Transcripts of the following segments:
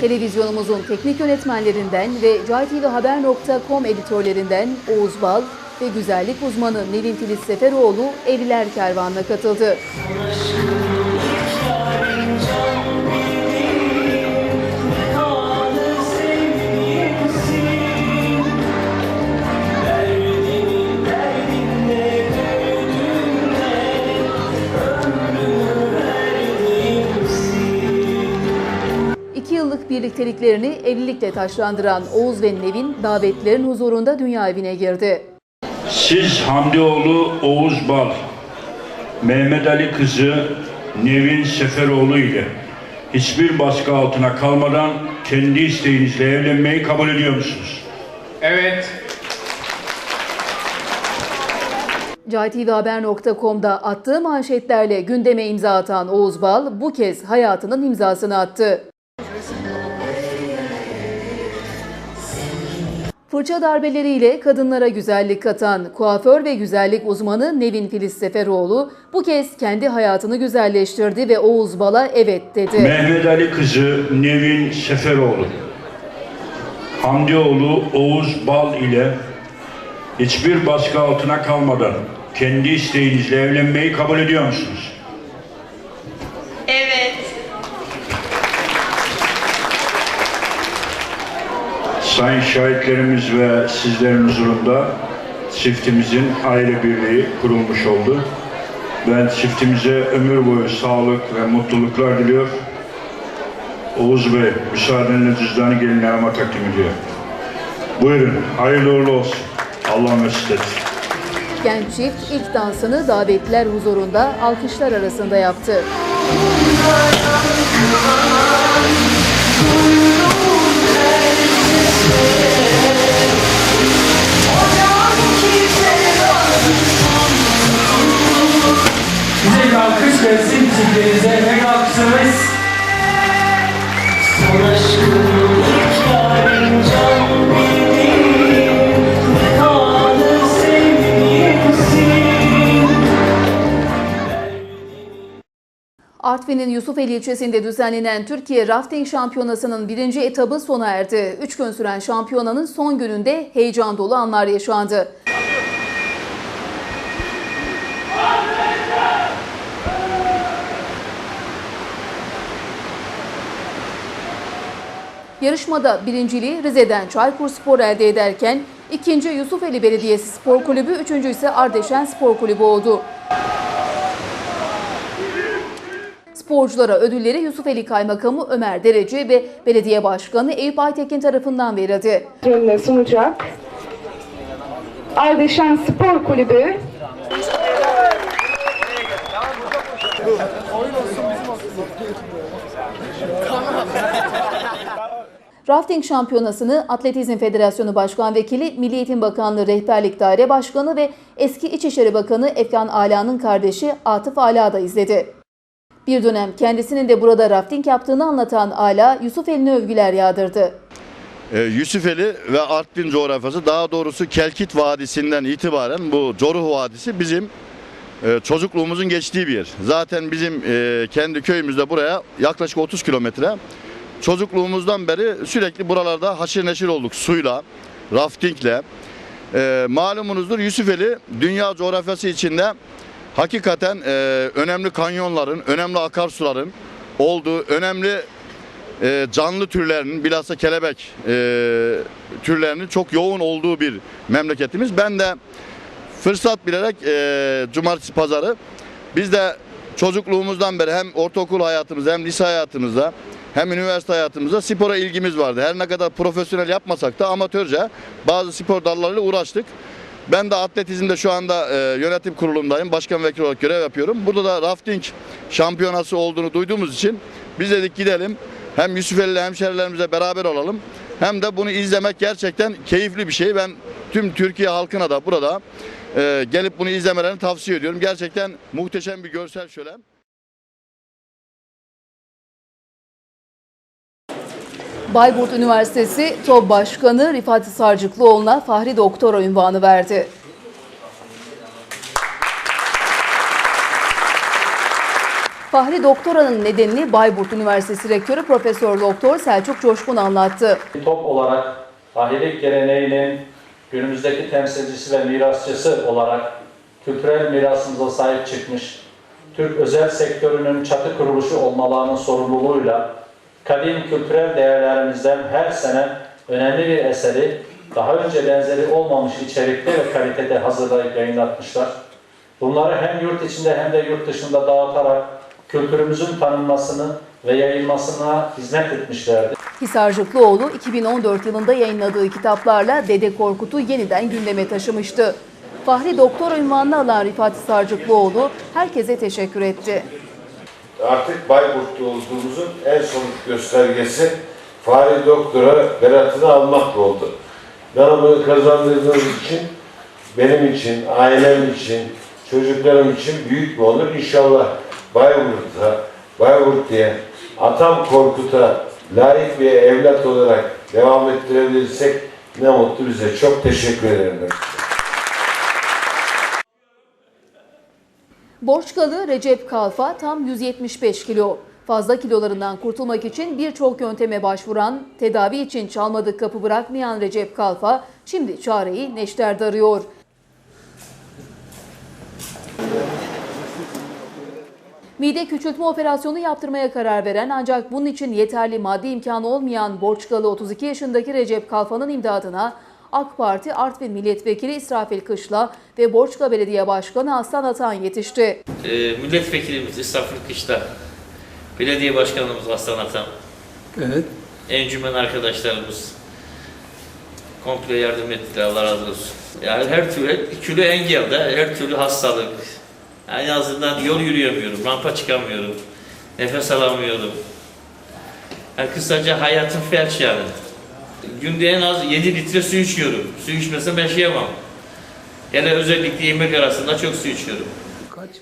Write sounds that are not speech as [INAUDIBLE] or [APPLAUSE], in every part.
Televizyonumuzun teknik yönetmenlerinden ve caytvhaber.com editörlerinden Oğuz Bal ve güzellik uzmanı Nevin Filiz Seferoğlu Evliler Kervanı'na katıldı. Birlikteliklerini evlilikle taşlandıran Oğuz ve Nevin davetlerin huzurunda dünya evine girdi. Siz Hamdioğlu Oğuz Bal, Mehmet Ali kızı Nevin Seferoğlu ile hiçbir baskı altına kalmadan kendi isteğinizle evlenmeyi kabul ediyor musunuz? Evet. caytvhaber.com'da attığı manşetlerle gündeme imza atan Oğuz Bal bu kez hayatının imzasını attı. Fırça darbeleriyle kadınlara güzellik katan kuaför ve güzellik uzmanı Nevin Filiz Seferoğlu bu kez kendi hayatını güzelleştirdi ve Oğuz Bal'a evet dedi. Mehmet Ali kızı Nevin Seferoğlu, Hamdioğlu Oğuz Bal ile hiçbir baskı altına kalmadan kendi isteğinizle evlenmeyi kabul ediyor musunuz? Evet. Sayın şahitlerimiz ve sizlerin huzurunda çiftimizin aile birliği kurulmuş oldu. Ben çiftimize ömür boyu sağlık ve mutluluklar diliyor. Oğuz Bey, müsaadenle cüzdanı gelin hanıma takdim ediyor. Buyurun, hayırlı uğurlu olsun. Allah mesut etsin. Genç çift ilk dansını davetliler huzurunda alkışlar arasında yaptı. Artvin'in Yusufeli ilçesinde düzenlenen Türkiye Rafting Şampiyonası'nın birinci etabı sona erdi. Üç gün süren şampiyonanın son gününde heyecan dolu anlar yaşandı. Yarışmada birinciliği Rize'den Çaykur Spor elde ederken ikinci Yusufeli Belediyesi Spor Kulübü, üçüncü ise Ardeşen Spor Kulübü oldu. Sporculara ödülleri Yusufeli Kaymakamı Ömer Derece ve Belediye Başkanı Eyüp Aytekin tarafından verildi. önüne sunacak. Ardeşen Spor Kulübü Rafting Şampiyonası'nı Atletizm Federasyonu Başkan Vekili, Milli Eğitim Bakanlığı Rehberlik Daire Başkanı ve eski İçişleri Bakanı Efkan Ala'nın kardeşi Atıf Ala da izledi. Bir dönem kendisinin de burada rafting yaptığını anlatan Ala, Yusufeli'ne övgüler yağdırdı. Ee, Yusufeli ve Artvin coğrafyası daha doğrusu Kelkit Vadisi'nden itibaren bu Coruh Vadisi bizim e, çocukluğumuzun geçtiği bir yer. Zaten bizim e, kendi köyümüzde buraya yaklaşık 30 kilometre. Çocukluğumuzdan beri sürekli buralarda haşır neşir olduk suyla, raftingle. E, malumunuzdur Yusufeli dünya coğrafyası içinde hakikaten e, önemli kanyonların, önemli akarsuların olduğu önemli e, canlı türlerinin bilhassa kelebek e, türlerinin çok yoğun olduğu bir memleketimiz. Ben de fırsat bilerek e, cumartesi pazarı biz de çocukluğumuzdan beri hem ortaokul hayatımızda hem lise hayatımızda hem üniversite hayatımızda spora ilgimiz vardı. Her ne kadar profesyonel yapmasak da amatörce bazı spor dallarıyla uğraştık. Ben de atletizmde şu anda e, yönetim kurulundayım. Başkan vekili olarak görev yapıyorum. Burada da rafting şampiyonası olduğunu duyduğumuz için biz dedik gidelim. Hem Yusufeli hemşerilerimize beraber olalım. Hem de bunu izlemek gerçekten keyifli bir şey. Ben tüm Türkiye halkına da burada e, gelip bunu izlemelerini tavsiye ediyorum. Gerçekten muhteşem bir görsel şölen. Bayburt Üniversitesi TOB Başkanı Rifat Sarcıklıoğlu'na Fahri Doktora ünvanı verdi. Fahri doktoranın nedenini Bayburt Üniversitesi Rektörü Profesör Doktor Selçuk Coşkun anlattı. Top olarak ahiret geleneğinin günümüzdeki temsilcisi ve mirasçısı olarak kültürel mirasımıza sahip çıkmış, Türk özel sektörünün çatı kuruluşu olmalarının sorumluluğuyla kadim kültürel değerlerimizden her sene önemli bir eseri daha önce benzeri olmamış içerikte ve kalitede hazırlayıp yayınlatmışlar. Bunları hem yurt içinde hem de yurt dışında dağıtarak kültürümüzün tanınmasını ve yayılmasına hizmet etmişlerdir. Hisarcıklıoğlu 2014 yılında yayınladığı kitaplarla Dede Korkut'u yeniden gündeme taşımıştı. Fahri doktor unvanını alan Rifat Hisarcıklıoğlu herkese teşekkür etti. Artık Bayburt'ta olduğumuzun en somut göstergesi Fahri Doktor'a beratını almak oldu. Bana bunu için benim için, ailem için, çocuklarım için büyük bir onur. İnşallah Bayburt'a, Bayburt diye Atam Korkut'a layık bir evlat olarak devam ettirebilirsek ne mutlu bize. Çok teşekkür ederim. Borçkalı Recep Kalfa tam 175 kilo. Fazla kilolarından kurtulmak için birçok yönteme başvuran, tedavi için çalmadık kapı bırakmayan Recep Kalfa şimdi çareyi neşterde arıyor. Mide küçültme operasyonu yaptırmaya karar veren ancak bunun için yeterli maddi imkanı olmayan Borçkalı 32 yaşındaki Recep Kalfa'nın imdadına AK Parti Artvin Milletvekili İsrafil Kışla ve Borçka Belediye Başkanı Aslan Atan yetişti. e, milletvekilimiz İstafur Kışla, belediye başkanımız Aslan Atan, Evet. encümen arkadaşlarımız komple yardım ettiler. Allah razı olsun. Yani her türlü kilo engelde, her türlü hastalık. Yani en azından yol yürüyemiyorum, rampa çıkamıyorum, nefes alamıyorum. Yani kısaca hayatım felç yani. Günde en az 7 litre su içiyorum. Su içmesem yaşayamam. Hele özellikle yemek arasında çok su içiyorum.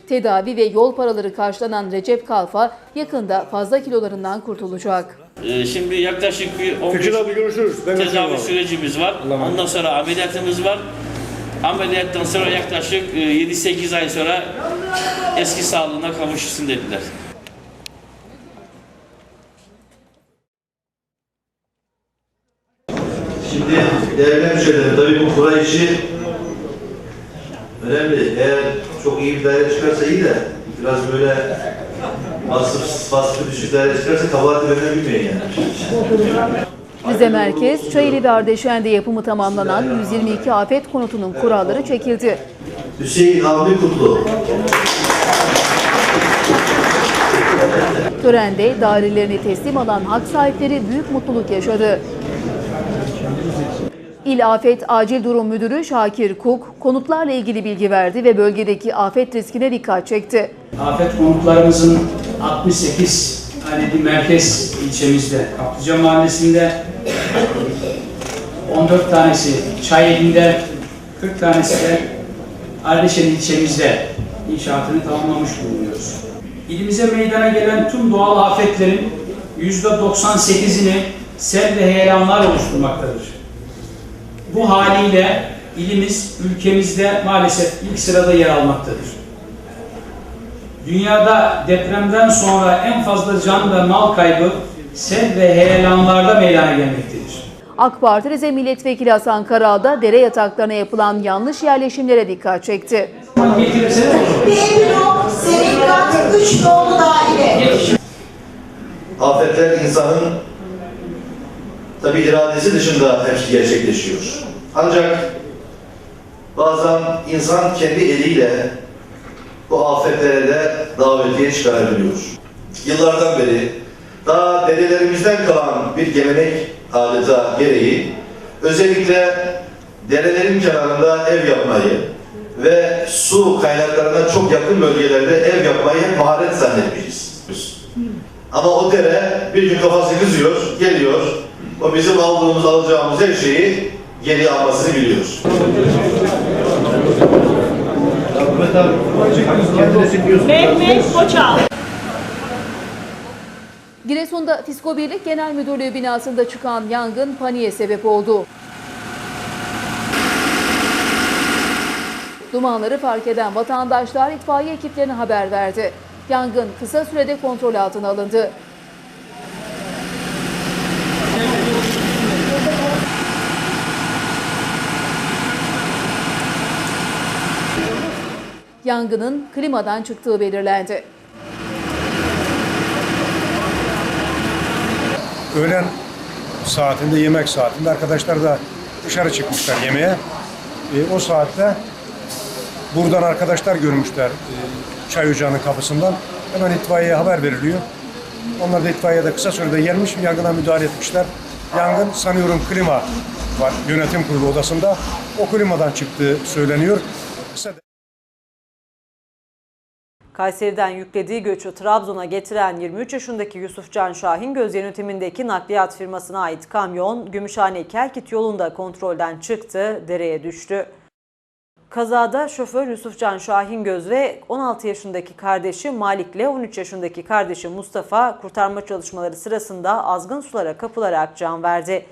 Tedavi ve yol paraları karşılanan Recep Kalfa yakında fazla kilolarından kurtulacak. Ee, Şimdi yaklaşık bir 15 tedavi sürecimiz var. Ondan sonra ameliyatımız var. Ameliyattan sonra yaklaşık e, 7-8 ay sonra eski sağlığına kavuşursun dediler. Şimdi hemşehrilerim, tabii bu kura işi önemli. Eğer çok iyi bir daire çıkarsa iyi de biraz böyle vasıf, vasfı düşük daire çıkarsa kabahati bilmeyin yani. Rize Merkez, Çayeli ve Ardeşen'de yapımı tamamlanan 122 afet konutunun kuralları çekildi. Hüseyin Avni Kutlu. Törende dairelerini teslim alan hak sahipleri büyük mutluluk yaşadı. İl Afet Acil Durum Müdürü Şakir Kuk, konutlarla ilgili bilgi verdi ve bölgedeki afet riskine dikkat çekti. Afet konutlarımızın 68 tane bir merkez ilçemizde, Kaplıca Mahallesi'nde 14 tanesi Çayeli'nde, 40 tanesi de Ardeşen ilçemizde inşaatını tamamlamış bulunuyoruz. İlimize meydana gelen tüm doğal afetlerin %98'ini sel ve heyelanlar oluşturmaktadır. Bu haliyle ilimiz ülkemizde maalesef ilk sırada yer almaktadır. Dünyada depremden sonra en fazla can ve mal kaybı sel ve heyelanlarda meydana gelmektedir. AK Parti Rize Milletvekili Hasan Karal da dere yataklarına yapılan yanlış yerleşimlere dikkat çekti. Getirirseniz olur. B-Blok, Sevingat, 3 nolu daire. Afetler insanın tabii iradesi dışında hepsi gerçekleşiyor. Ancak bazen insan kendi eliyle bu afetlere de davetiye çıkarabiliyor. Yıllardan beri daha dedelerimizden kalan bir gelenek adeta gereği özellikle derelerin kenarında ev yapmayı ve su kaynaklarına çok yakın bölgelerde ev yapmayı maharet zannetmişiz. Ama o dere bir gün kafasını kızıyor, geliyor. O bizim aldığımız, alacağımız her şeyi geri almasını biliyor. Mehmet Koçal. Giresun'da Fisko Birlik Genel Müdürlüğü binasında çıkan yangın paniğe sebep oldu. Dumanları fark eden vatandaşlar itfaiye ekiplerine haber verdi. Yangın kısa sürede kontrol altına alındı. Yangının klimadan çıktığı belirlendi. öğlen saatinde yemek saatinde arkadaşlar da dışarı çıkmışlar yemeğe. E, o saatte buradan arkadaşlar görmüşler e, çay ocağının kapısından. Hemen itfaiyeye haber veriliyor. Onlar da itfaiyede kısa sürede gelmiş, yangına müdahale etmişler. Yangın sanıyorum klima var yönetim kurulu odasında. O klimadan çıktığı söyleniyor. Kısa Kayseri'den yüklediği göçü Trabzon'a getiren 23 yaşındaki Yusufcan Şahingöz yönetimindeki nakliyat firmasına ait kamyon Gümüşhane Kelkit yolunda kontrolden çıktı, dereye düştü. Kazada şoför Yusufcan Şahingöz ve 16 yaşındaki kardeşi Malik ile 13 yaşındaki kardeşi Mustafa kurtarma çalışmaları sırasında azgın sulara kapılarak can verdi.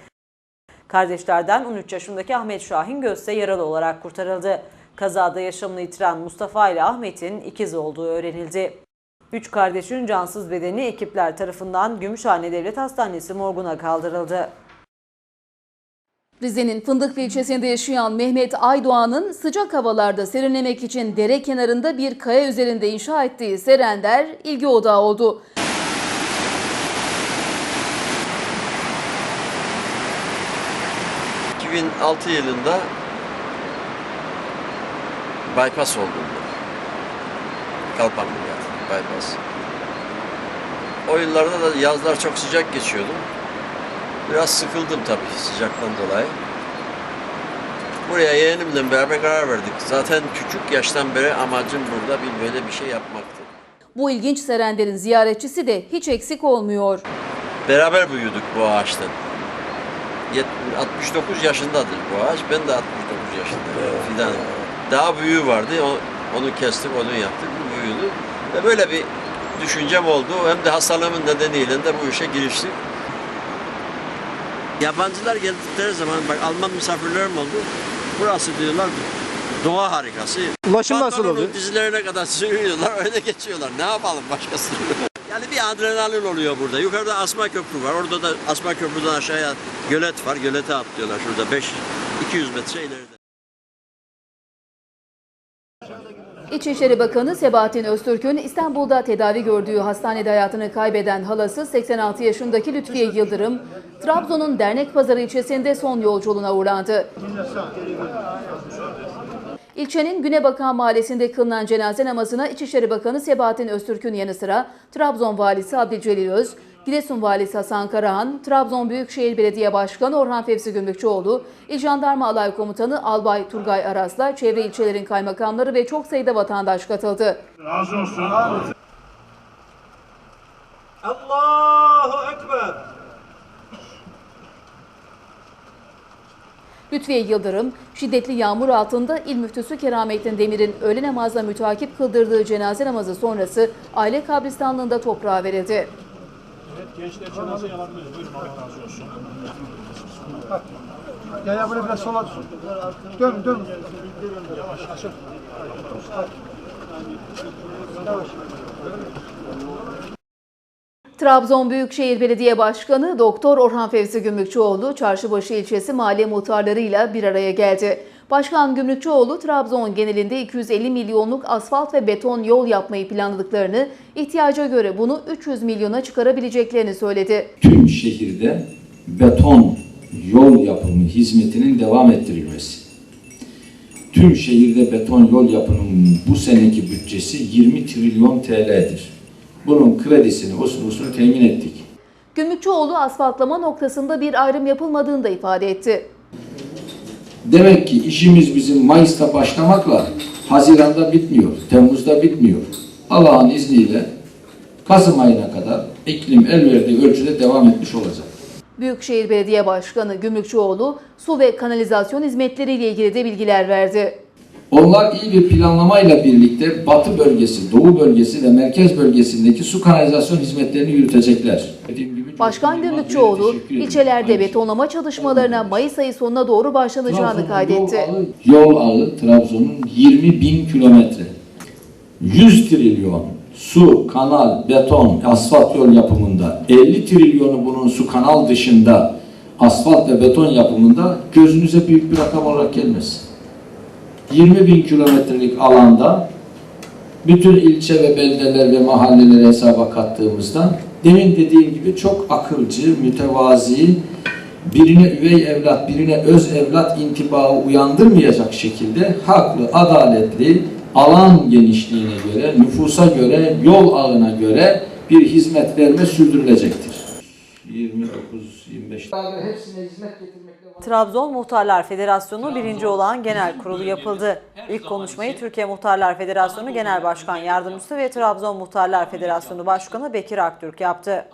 Kardeşlerden 13 yaşındaki Ahmet Şahingöz ise yaralı olarak kurtarıldı. Kazada yaşamını yitiren Mustafa ile Ahmet'in ikiz olduğu öğrenildi. Üç kardeşin cansız bedeni ekipler tarafından Gümüşhane Devlet Hastanesi morguna kaldırıldı. Rize'nin Fındıklı ilçesinde yaşayan Mehmet Aydoğan'ın sıcak havalarda serinlemek için dere kenarında bir kaya üzerinde inşa ettiği serender ilgi odağı oldu. ...2006 yılında bypass oldu. Kalpanlı yani bypass. O yıllarda da yazlar çok sıcak geçiyordu. Biraz sıkıldım tabii sıcaktan dolayı. Buraya yeğenimle beraber karar verdik. Zaten küçük yaştan beri amacım burada bir böyle bir şey yapmaktı. Bu ilginç serenderin ziyaretçisi de hiç eksik olmuyor. Beraber büyüdük bu ağaçtan. Yet- 69 yaşındadır bu ağaç. Ben de 69 yaşındayım. Fidan. Daha büyüğü vardı. o- Onu kestik, onu yaptık. Bu büyüdü. Ve böyle bir düşüncem oldu. Hem de hastalığımın nedeniyle de bu işe giriştik. Yabancılar geldikleri zaman bak Alman misafirlerim oldu. Burası diyorlar doğa harikası. Ulaşım nasıl oluyor? Dizilerine kadar sürüyorlar [LAUGHS] öyle geçiyorlar. Ne yapalım başkası? [LAUGHS] yani bir adrenalin oluyor burada. Yukarıda Asma Köprü var. Orada da Asma Köprü'den aşağıya gölet var. Gölete atlıyorlar şurada 5 200 metre ileride. İçişleri Bakanı Sebahattin Öztürk'ün İstanbul'da tedavi gördüğü hastanede hayatını kaybeden halası 86 yaşındaki Lütfiye Yıldırım, Trabzon'un Dernek Pazarı ilçesinde son yolculuğuna uğrandı. İlçenin Günebakan Mahallesi'nde kılınan cenaze namazına İçişleri Bakanı Sebahattin Öztürk'ün yanı sıra Trabzon Valisi Abdülcelil Öz, Giresun Valisi Hasan Karahan, Trabzon Büyükşehir Belediye Başkanı Orhan Fevzi Gümrükçüoğlu, İl Jandarma Alay Komutanı Albay Turgay Aras'la çevre ilçelerin kaymakamları ve çok sayıda vatandaş katıldı. Razı olsun. Allahu Ekber. Lütfiye Yıldırım, şiddetli yağmur altında İl Müftüsü Keramettin Demir'in öğle namazla mütakip kıldırdığı cenaze namazı sonrası aile kabristanlığında toprağa verildi. Gençler cenaze alabiliriz. Buyurun Allah razı olsun. Ya ya böyle biraz sola dön dön. Yavaş açıl. Yavaş. Trabzon Büyükşehir Belediye Başkanı Doktor Orhan Fevzi Gümrükçüoğlu, Çarşıbaşı ilçesi mahalle muhtarlarıyla bir araya geldi. Başkan Gümrükçüoğlu, Trabzon genelinde 250 milyonluk asfalt ve beton yol yapmayı planladıklarını, ihtiyaca göre bunu 300 milyona çıkarabileceklerini söyledi. tüm şehirde beton yol yapımı hizmetinin devam ettirilmesi. Tüm şehirde beton yol yapımının bu seneki bütçesi 20 trilyon TL'dir. Bunun kredisini, usul usul temin ettik. Gümrükçüoğlu asfaltlama noktasında bir ayrım yapılmadığını da ifade etti. Demek ki işimiz bizim Mayıs'ta başlamakla Haziran'da bitmiyor, Temmuz'da bitmiyor. Allah'ın izniyle Kasım ayına kadar iklim el verdiği ölçüde devam etmiş olacak. Büyükşehir Belediye Başkanı Gümrükçüoğlu su ve kanalizasyon hizmetleriyle ilgili de bilgiler verdi. Onlar iyi bir planlamayla birlikte Batı bölgesi, Doğu bölgesi ve Merkez bölgesindeki su kanalizasyon hizmetlerini yürütecekler. Dediğim Başkan ederim. ilçelerde Aynı betonlama çalışmalarına Mayıs ayı sonuna doğru başlanacağını kaydetti. Yol ağı Trabzon'un 20 bin kilometre. 100 trilyon su, kanal, beton, asfalt yol yapımında 50 trilyonu bunun su kanal dışında asfalt ve beton yapımında gözünüze büyük bir rakam olarak gelmez. 20 bin kilometrelik alanda bütün ilçe ve beldeler ve mahalleleri hesaba kattığımızda demin dediğim gibi çok akılcı, mütevazi, birine üvey evlat, birine öz evlat intibağı uyandırmayacak şekilde haklı, adaletli, alan genişliğine göre, nüfusa göre, yol ağına göre bir hizmet verme sürdürülecektir. 29-25 hepsine hizmet getirmekle Trabzon Muhtarlar Federasyonu birinci olan genel kurulu yapıldı. İlk konuşmayı Türkiye Muhtarlar Federasyonu Genel Başkan Yardımcısı ve Trabzon Muhtarlar Federasyonu Başkanı Bekir Aktürk yaptı.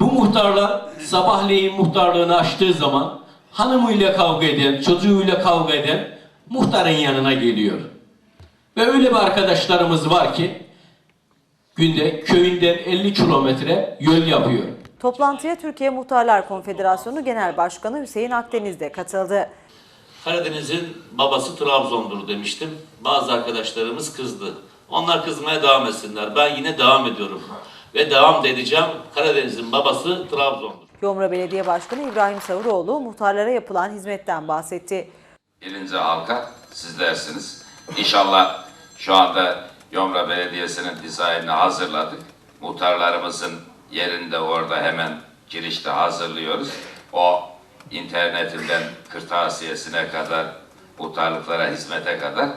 Bu muhtarlar sabahleyin muhtarlığını açtığı zaman hanımıyla kavga eden, çocuğuyla kavga eden muhtarın yanına geliyor. Ve öyle bir arkadaşlarımız var ki günde köyünden 50 kilometre yol yapıyor. Toplantıya Türkiye Muhtarlar Konfederasyonu Genel Başkanı Hüseyin Akdeniz de katıldı. Karadeniz'in babası Trabzon'dur demiştim. Bazı arkadaşlarımız kızdı. Onlar kızmaya devam etsinler. Ben yine devam ediyorum. Ve devam edeceğim. Karadeniz'in babası Trabzon'dur. Yomra Belediye Başkanı İbrahim Savuroğlu muhtarlara yapılan hizmetten bahsetti. Birinci halka sizlersiniz. İnşallah şu anda Yomra Belediyesi'nin dizaynını hazırladık. Muhtarlarımızın yerinde orada hemen girişte hazırlıyoruz. O internetinden kırtasiyesine kadar, muhtarlıklara hizmete kadar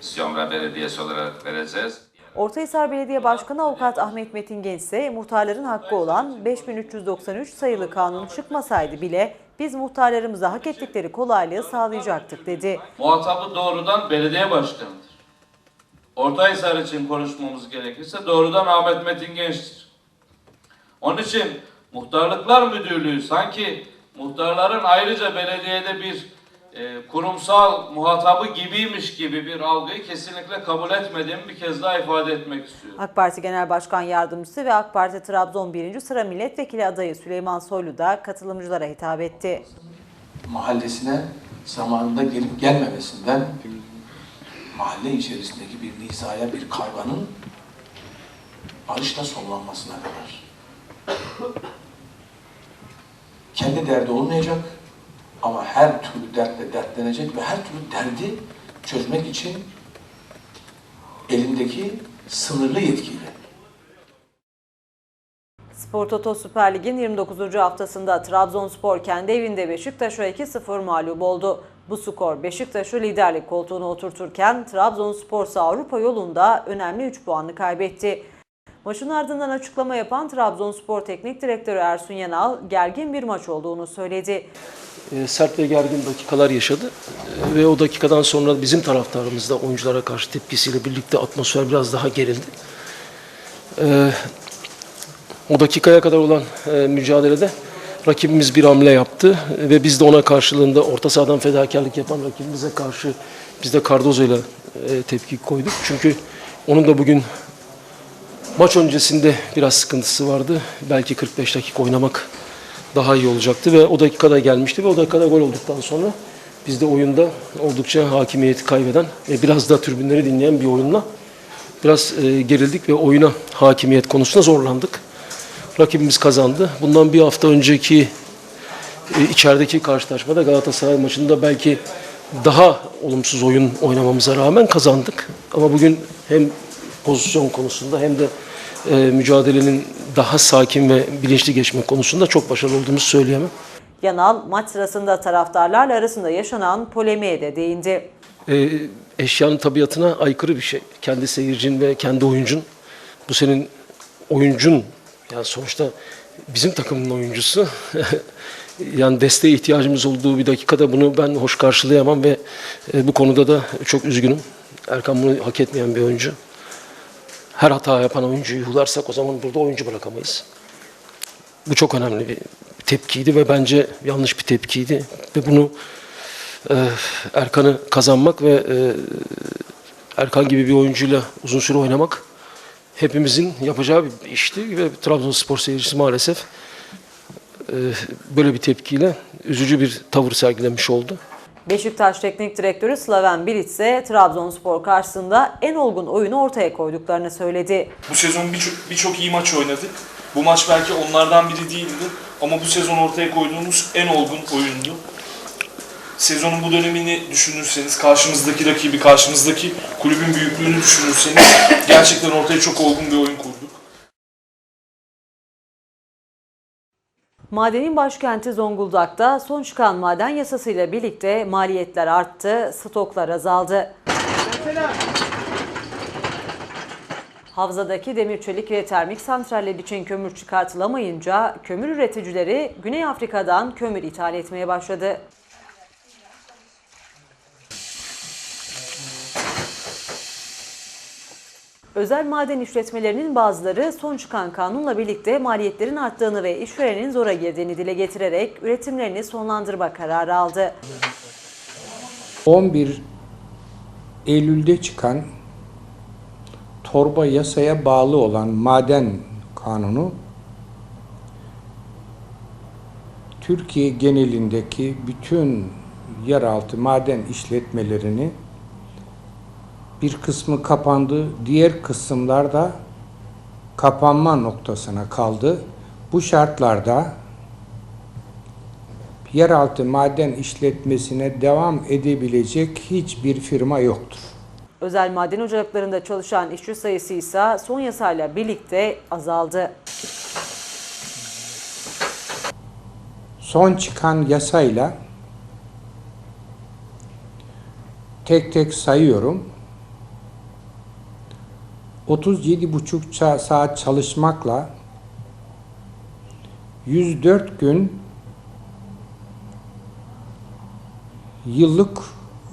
biz Yomra Belediyesi olarak vereceğiz. Ortahisar Belediye Başkanı Avukat Ahmet Metin Genç ise muhtarların hakkı olan 5393 sayılı kanun çıkmasaydı bile biz muhtarlarımıza hak ettikleri kolaylığı sağlayacaktık dedi. Muhatabı doğrudan belediye başkanıdır. Ortahisar için konuşmamız gerekirse doğrudan Ahmet Metin Genç'tir. Onun için Muhtarlıklar Müdürlüğü sanki muhtarların ayrıca belediyede bir e, kurumsal muhatabı gibiymiş gibi bir algıyı kesinlikle kabul etmediğimi bir kez daha ifade etmek istiyorum. AK Parti Genel Başkan Yardımcısı ve AK Parti Trabzon 1. sıra milletvekili adayı Süleyman Soylu da katılımcılara hitap etti. mahallesine zamanında gelip gelmemesinden mahalle içerisindeki bir nizaya, bir kavganın barışla sonlanmasına kadar. Kendi derdi olmayacak ama her türlü dertle dertlenecek ve her türlü derdi çözmek için elindeki sınırlı yetkiyle Spor Toto Süper Lig'in 29. haftasında Trabzonspor kendi evinde Beşiktaş'a 2-0 mağlup oldu. Bu skor Beşiktaş'ı liderlik koltuğuna oturturken Trabzonspor ise Avrupa yolunda önemli 3 puanını kaybetti. Maçın ardından açıklama yapan Trabzonspor Teknik Direktörü Ersun Yanal gergin bir maç olduğunu söyledi. e, sert ve gergin dakikalar yaşadı. E, Ve o dakikadan sonra bizim taraftarımız da oyunculara karşı tepkisiyle birlikte atmosfer biraz daha gerildi. E, O dakikaya kadar olan e, mücadelede rakibimiz bir hamle yaptı ve biz de ona karşılığında orta sahadan fedakarlık yapan rakibimize karşı biz de Cardozo ile tepki koyduk. Çünkü onun da bugün maç öncesinde biraz sıkıntısı vardı. Belki 45 dakika oynamak daha iyi olacaktı ve o dakikada gelmişti ve o dakikada gol olduktan sonra biz de oyunda oldukça hakimiyeti kaybeden ve biraz da tribünleri dinleyen bir oyunla biraz e, gerildik ve oyuna hakimiyet konusunda zorlandık. Rakibimiz kazandı. Bundan bir hafta önceki e, içerideki karşılaşmada Galatasaray maçında belki daha olumsuz oyun oynamamıza rağmen kazandık. Ama bugün hem pozisyon konusunda hem de e, mücadelenin daha sakin ve bilinçli geçmek konusunda çok başarılı olduğumuzu söyleyemem. Yanal maç sırasında taraftarlarla arasında yaşanan polemiğe de değindi. E, eşyanın tabiatına aykırı bir şey. Kendi seyircin ve kendi oyuncun. Bu senin oyuncun. Yani sonuçta bizim takımın oyuncusu. [LAUGHS] yani desteğe ihtiyacımız olduğu bir dakikada bunu ben hoş karşılayamam ve e, bu konuda da çok üzgünüm. Erkan bunu hak etmeyen bir oyuncu. Her hata yapan oyuncuyu yuhlarsak o zaman burada oyuncu bırakamayız. Bu çok önemli bir tepkiydi ve bence yanlış bir tepkiydi. Ve bunu e, Erkan'ı kazanmak ve e, Erkan gibi bir oyuncuyla uzun süre oynamak hepimizin yapacağı bir işti ve Trabzonspor seyircisi maalesef e, böyle bir tepkiyle üzücü bir tavır sergilemiş oldu. Beşiktaş Teknik Direktörü Slaven Bilic ise Trabzonspor karşısında en olgun oyunu ortaya koyduklarını söyledi. Bu sezon birçok birçok iyi maç oynadık. Bu maç belki onlardan biri değildi ama bu sezon ortaya koyduğumuz en olgun oyundu. Sezonun bu dönemini düşünürseniz, karşımızdaki rakibi, karşımızdaki kulübün büyüklüğünü düşünürseniz gerçekten ortaya çok olgun bir oyun kurduk. Madenin başkenti Zonguldak'ta son çıkan maden yasasıyla birlikte maliyetler arttı, stoklar azaldı. Havzadaki demir çelik ve termik santraller için kömür çıkartılamayınca kömür üreticileri Güney Afrika'dan kömür ithal etmeye başladı. Özel maden işletmelerinin bazıları son çıkan kanunla birlikte maliyetlerin arttığını ve işverenin zora girdiğini dile getirerek üretimlerini sonlandırma kararı aldı. 11 Eylül'de çıkan torba yasaya bağlı olan maden kanunu Türkiye genelindeki bütün yeraltı maden işletmelerini bir kısmı kapandı, diğer kısımlar da kapanma noktasına kaldı. Bu şartlarda yeraltı maden işletmesine devam edebilecek hiçbir firma yoktur. Özel maden ocaklarında çalışan işçi sayısı ise son yasayla birlikte azaldı. Son çıkan yasayla tek tek sayıyorum. 37,5 ça- saat çalışmakla 104 gün yıllık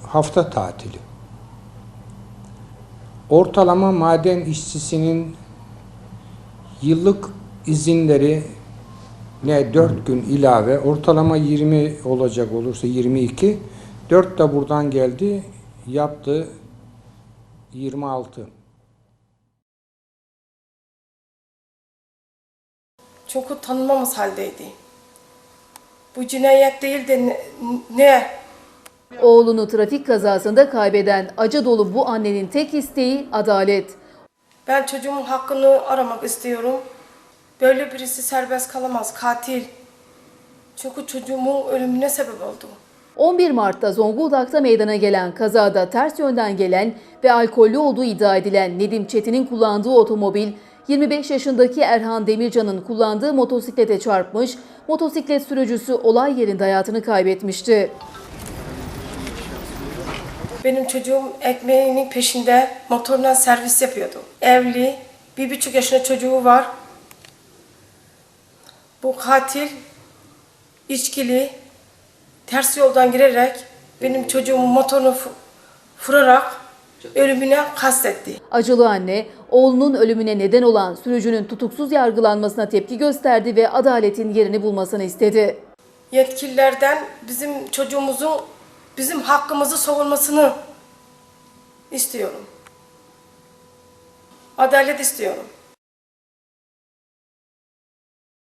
hafta tatili. Ortalama maden işçisinin yıllık izinleri ne 4 gün ilave ortalama 20 olacak olursa 22 4 de buradan geldi yaptı 26. Çünkü tanınmamız haldeydi. Bu cinayet değil de ne? ne? Oğlunu trafik kazasında kaybeden acı dolu bu annenin tek isteği adalet. Ben çocuğumun hakkını aramak istiyorum. Böyle birisi serbest kalamaz, katil. Çünkü çocuğumun ölümüne sebep oldu. 11 Mart'ta Zonguldak'ta meydana gelen kazada ters yönden gelen ve alkollü olduğu iddia edilen Nedim Çetin'in kullandığı otomobil 25 yaşındaki Erhan Demircan'ın kullandığı motosiklete çarpmış, motosiklet sürücüsü olay yerinde hayatını kaybetmişti. Benim çocuğum ekmeğinin peşinde motorla servis yapıyordu. Evli, bir buçuk yaşında çocuğu var. Bu katil içkili, ters yoldan girerek benim çocuğumun motorunu vurarak ölümüne kastetti. Acılı anne, oğlunun ölümüne neden olan sürücünün tutuksuz yargılanmasına tepki gösterdi ve adaletin yerini bulmasını istedi. Yetkililerden bizim çocuğumuzun bizim hakkımızı savunmasını istiyorum. Adalet istiyorum.